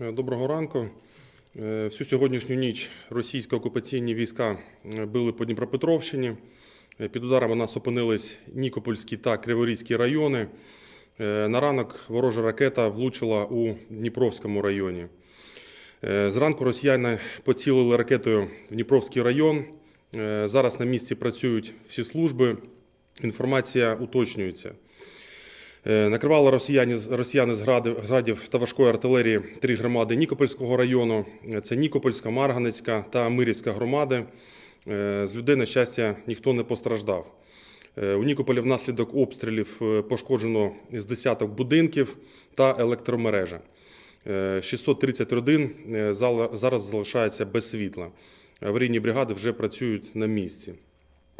Е, Доброго ранку. Е, Всю сьогоднішню ніч російські окупаційні війська е, били по Дніпропетровщині. Під ударами нас опинились Нікопольський та Криворізький райони. На ранок ворожа ракета влучила у Дніпровському районі. Зранку росіяни поцілили ракетою в Дніпровський район. Зараз на місці працюють всі служби. Інформація уточнюється. Е, Накривали росіяни, росіяни з градів, та важкої артилерії три громади Нікопольського району. Це Нікопольська, Марганецька та Мирівська громади. Е, З людей, на щастя, ніхто не постраждав. Е, У Нікополі внаслідок обстрілів пошкоджено з десяток будинків та електромережа. Е, 630 родин зараз залишаються без світла. Аварійні бригади вже працюють на місці.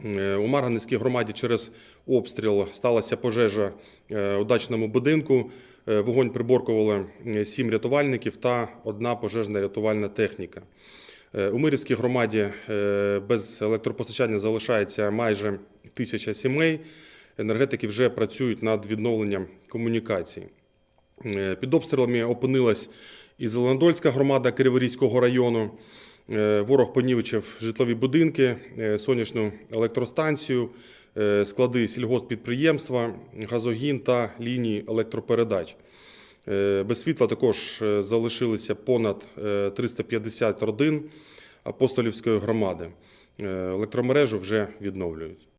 Е, У Марганецькій громаді через обстріл сталася пожежа е, у дачному будинку. Е, Вогонь приборкували сім рятувальників та одна пожежна рятувальна техніка. У Мирівській громаді без електропостачання залишається майже тисяча сімей. Енергетики вже працюють над відновленням комунікацій. Під обстрілами опинилась і Зеленодольська громада Криворізького району. Е, Ворог понівечив житлові будинки, е, сонячну електростанцію, е, склади сільгоспідприємства, газогін та лінії електропередач. Без світла також залишилися понад е, 350 родин апостолівської громади. Електромережу вже відновлюють.